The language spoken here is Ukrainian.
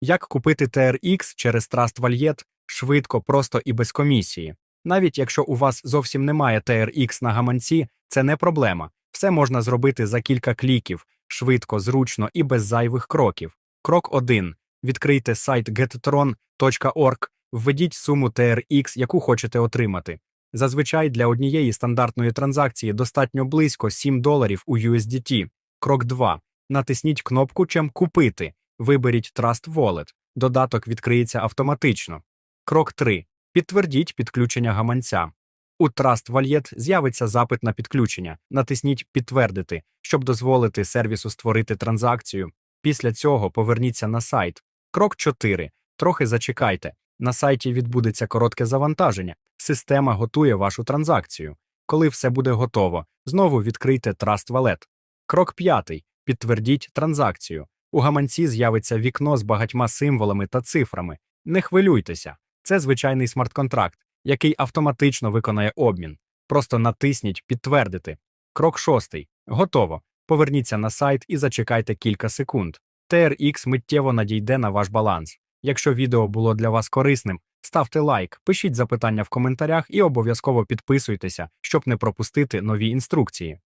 Як купити TRX через Trust Wallet швидко, просто і без комісії. Навіть якщо у вас зовсім немає TRX на гаманці, це не проблема. Все можна зробити за кілька кліків, швидко, зручно і без зайвих кроків. Крок 1. Відкрийте сайт gettron.org, введіть суму TRX, яку хочете отримати. Зазвичай для однієї стандартної транзакції достатньо близько 7 доларів у USDT. Крок 2. Натисніть кнопку Чим купити. Виберіть Trust Wallet. Додаток відкриється автоматично. Крок 3. Підтвердіть підключення гаманця. У Trust Wallet з'явиться запит на підключення. Натисніть Підтвердити, щоб дозволити сервісу створити транзакцію. Після цього поверніться на сайт. Крок 4. Трохи зачекайте. На сайті відбудеться коротке завантаження. Система готує вашу транзакцію. Коли все буде готово, знову відкрийте Trust Wallet. Крок 5. Підтвердіть транзакцію. У гаманці з'явиться вікно з багатьма символами та цифрами. Не хвилюйтеся. Це звичайний смарт-контракт, який автоматично виконає обмін. Просто натисніть Підтвердити. Крок 6. Готово. Поверніться на сайт і зачекайте кілька секунд. TRX миттєво надійде на ваш баланс. Якщо відео було для вас корисним, ставте лайк, пишіть запитання в коментарях і обов'язково підписуйтеся, щоб не пропустити нові інструкції.